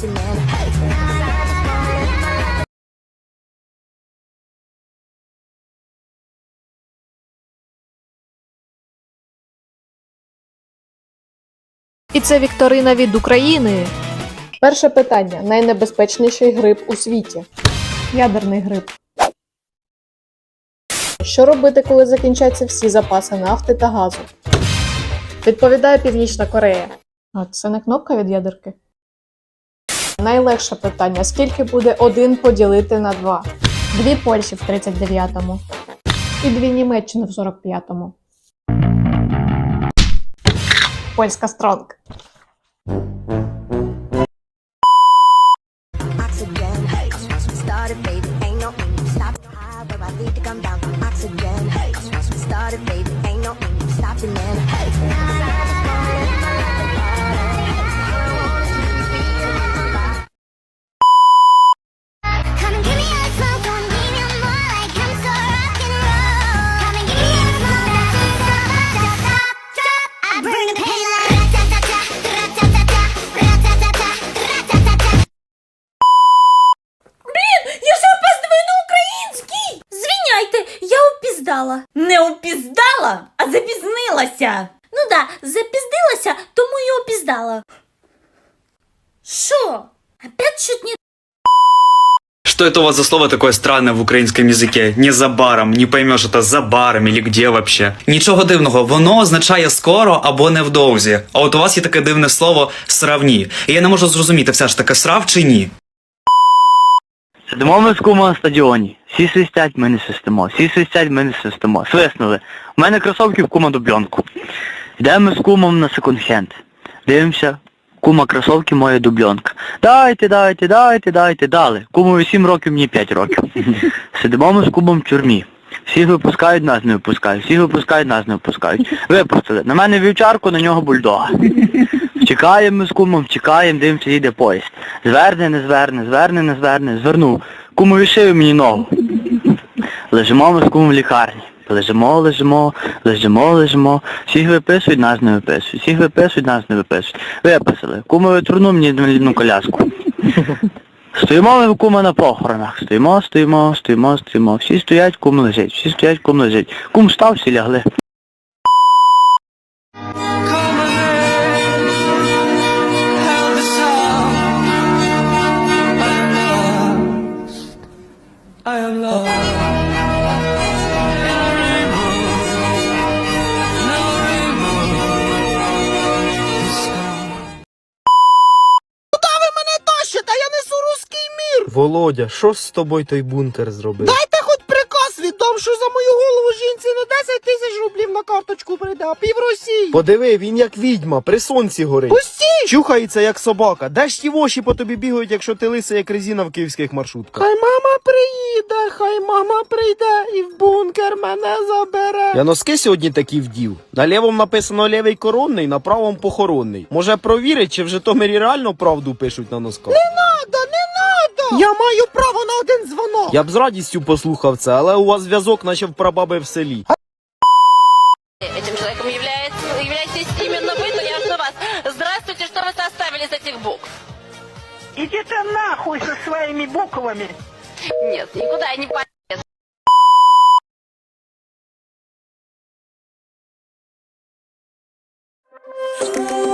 І це вікторина від України. Перше питання: найнебезпечніший гриб у світі. Ядерний гриб. Що робити, коли закінчаться всі запаси нафти та газу? Відповідає Північна Корея. А це не кнопка від ядерки? Найлегше питання: скільки буде 1 поділити на 2? Дві Польщі в 39-му і дві Німеччини в 45-му. Польська стронг. Oxygen, опіздала. Не опіздала, а запізнилася. Ну да, запіздилася, тому і опіздала. Що? Опять чуть не Что это у вас за слово такое странное в українському язике? Не за баром, не поймеш, это за баром или где вообще. Нічого дивного, воно означає скоро або невдовзі. А от у вас є таке дивне слово сравні. І я не можу зрозуміти, все ж таки срав чи ні. Сидимо ми з кумом на стадіоні. Всі свистять, ми не свистимо. Всі свистять, ми не свистимо. Свиснули. У мене кросовки в кума дубльонку. Йдемо з кумом на секонд-хенд. Дивимося, кума кросовки моя дубльонка. Дайте, дайте, дайте, дайте, дали. Кумові 7 років, мені 5 років. Сидимо ми з кумом в тюрмі. Всіх випускають, нас не випускають. Всіх випускають, нас не випускають. Випустили. На мене вівчарку, на нього бульдога. Втікаємо ми з кумом, втікаємо, дивимося, їде поїзд. Зверне, не зверне, зверне, не зверне, звернув. Кумові шию мені ногу. Лежимо ми з кумом в лікарні. Лежимо, лежимо, лежимо, лежимо. Всіх виписують, нас не виписують. Всіх виписують, нас не виписують. Виписали. Кумові труну мені інвалідну коляску. Стоїмо ми в кума на похоронах. Стоїмо, стоїмо, стоїмо, стоїмо. Всі стоять, кум лежить. Всі стоять, кум лежить. Кум встав, всі лягли. Володя, що з тобою той бункер зробив? Дайте хоч приказ віддам, що за мою голову жінці не 10 тисяч рублів на карточку прийде, а пів Росії. Подиви, він як відьма, при сонці горить. Пустіть! Чухається як собака. Де ж ті воші по тобі бігають, якщо ти лисий, як резина в київських маршрутках? Хай мама приїде, хай мама прийде і в бункер мене забере. Я носки сьогодні такі вдів. На лівому написано лівий коронний, на правому похоронний. Може провірить, чи в Житомирі реально правду пишуть на носках? Не Надо, не! Я маю право на один дзвонок. Я б з радістю послухав це, але у вас зв'язок, наче в прабаби в селі. Этим человеком является, являетесь именно вы, но я жду вас. Здравствуйте, что вы составили из этих букв? Иди ты нахуй со своими буквами. Нет, никуда я не полез. Thank